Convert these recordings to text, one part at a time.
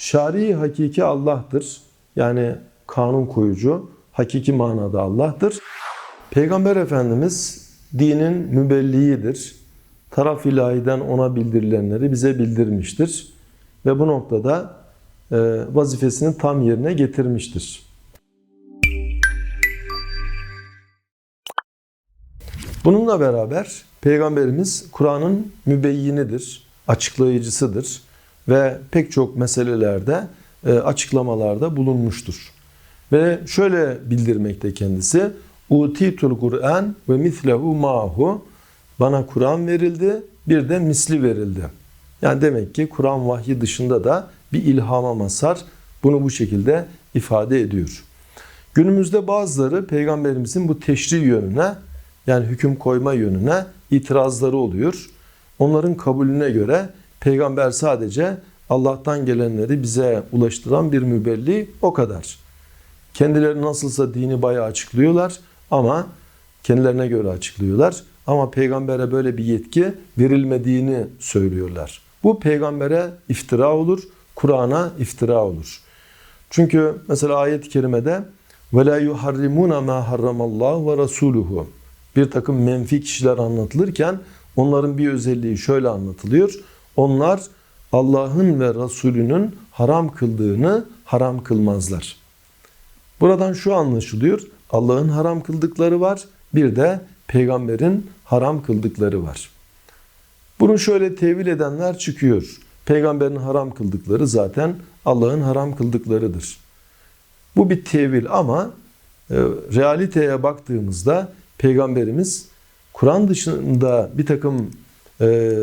Şari hakiki Allah'tır. Yani kanun koyucu, hakiki manada Allah'tır. Peygamber Efendimiz dinin mübelliğidir. Taraf ilahiden ona bildirilenleri bize bildirmiştir. Ve bu noktada e, vazifesini tam yerine getirmiştir. Bununla beraber Peygamberimiz Kur'an'ın mübeyyinidir, açıklayıcısıdır ve pek çok meselelerde e, açıklamalarda bulunmuştur. Ve şöyle bildirmekte kendisi, Utitul Kur'an ve mislehu mahu bana Kur'an verildi, bir de misli verildi. Yani demek ki Kur'an vahyi dışında da bir ilhama mazhar bunu bu şekilde ifade ediyor. Günümüzde bazıları peygamberimizin bu teşri yönüne yani hüküm koyma yönüne itirazları oluyor. Onların kabulüne göre peygamber sadece Allah'tan gelenleri bize ulaştıran bir mübelli o kadar. Kendileri nasılsa dini bayağı açıklıyorlar ama kendilerine göre açıklıyorlar. Ama peygambere böyle bir yetki verilmediğini söylüyorlar. Bu peygambere iftira olur, Kur'an'a iftira olur. Çünkü mesela ayet-i kerimede وَلَا يُحَرِّمُونَ مَا حَرَّمَ اللّٰهُ وَرَسُولُهُ Bir takım menfi kişiler anlatılırken onların bir özelliği şöyle anlatılıyor. Onlar Allah'ın ve Resulünün haram kıldığını haram kılmazlar. Buradan şu anlaşılıyor. Allah'ın haram kıldıkları var. Bir de peygamberin haram kıldıkları var. Bunu şöyle tevil edenler çıkıyor. Peygamberin haram kıldıkları zaten Allah'ın haram kıldıklarıdır. Bu bir tevil ama e, realiteye baktığımızda Peygamberimiz Kur'an dışında bir takım e,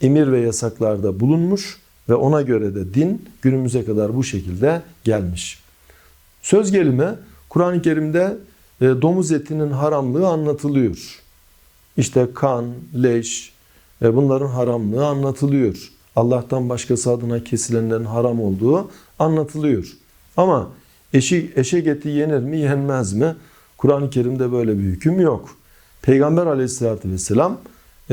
emir ve yasaklarda bulunmuş ve ona göre de din günümüze kadar bu şekilde gelmiş. Söz gelimi Kur'an-ı Kerim'de e, domuz etinin haramlığı anlatılıyor. İşte kan, leş, e, bunların haramlığı anlatılıyor. Allah'tan başkası adına kesilenlerin haram olduğu anlatılıyor. Ama eşi, eşek eti yenir mi yenmez mi? Kur'an-ı Kerim'de böyle bir hüküm yok. Peygamber aleyhissalatü vesselam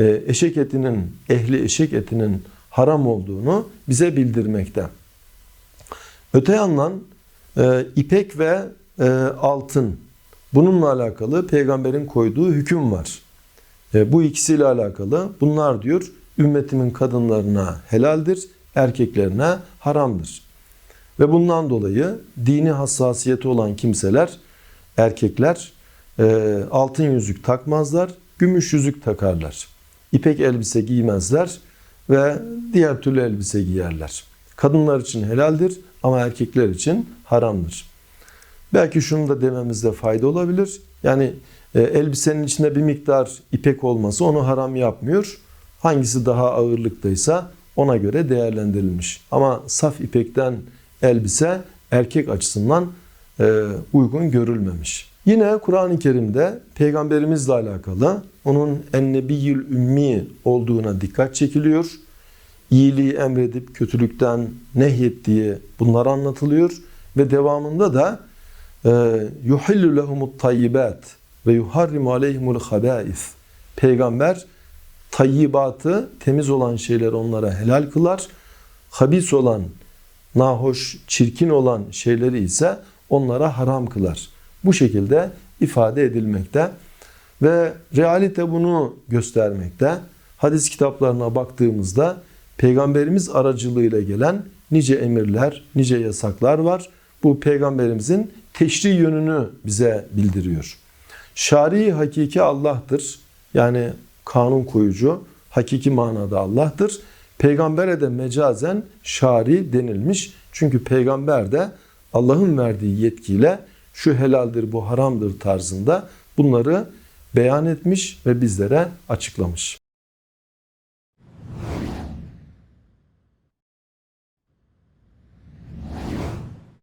eşek etinin, ehli eşek etinin haram olduğunu bize bildirmekte. Öte yandan e, ipek ve e, altın bununla alakalı peygamberin koyduğu hüküm var. Bu ikisiyle alakalı bunlar diyor ümmetimin kadınlarına helaldir, erkeklerine haramdır. Ve bundan dolayı dini hassasiyeti olan kimseler, erkekler e, altın yüzük takmazlar, gümüş yüzük takarlar. İpek elbise giymezler ve diğer türlü elbise giyerler. Kadınlar için helaldir ama erkekler için haramdır. Belki şunu da dememizde fayda olabilir. Yani e, elbisenin içinde bir miktar ipek olması onu haram yapmıyor. Hangisi daha ağırlıktaysa ona göre değerlendirilmiş. Ama saf ipekten elbise erkek açısından e, uygun görülmemiş. Yine Kur'an-ı Kerim'de peygamberimizle alakalı onun ennebiyyül ümmi olduğuna dikkat çekiliyor. İyiliği emredip kötülükten nehyettiği bunlar anlatılıyor ve devamında da yuhillu lehumut tayyibat ve yuharrimu aleyhimul habais. Peygamber tayyibatı, temiz olan şeyleri onlara helal kılar. Habis olan, nahoş, çirkin olan şeyleri ise onlara haram kılar. Bu şekilde ifade edilmekte ve realite bunu göstermekte. Hadis kitaplarına baktığımızda peygamberimiz aracılığıyla gelen nice emirler, nice yasaklar var. Bu peygamberimizin teşri yönünü bize bildiriyor. Şari hakiki Allah'tır. Yani kanun koyucu, hakiki manada Allah'tır. Peygambere de mecazen şari denilmiş. Çünkü peygamber de Allah'ın verdiği yetkiyle şu helaldir, bu haramdır tarzında bunları beyan etmiş ve bizlere açıklamış.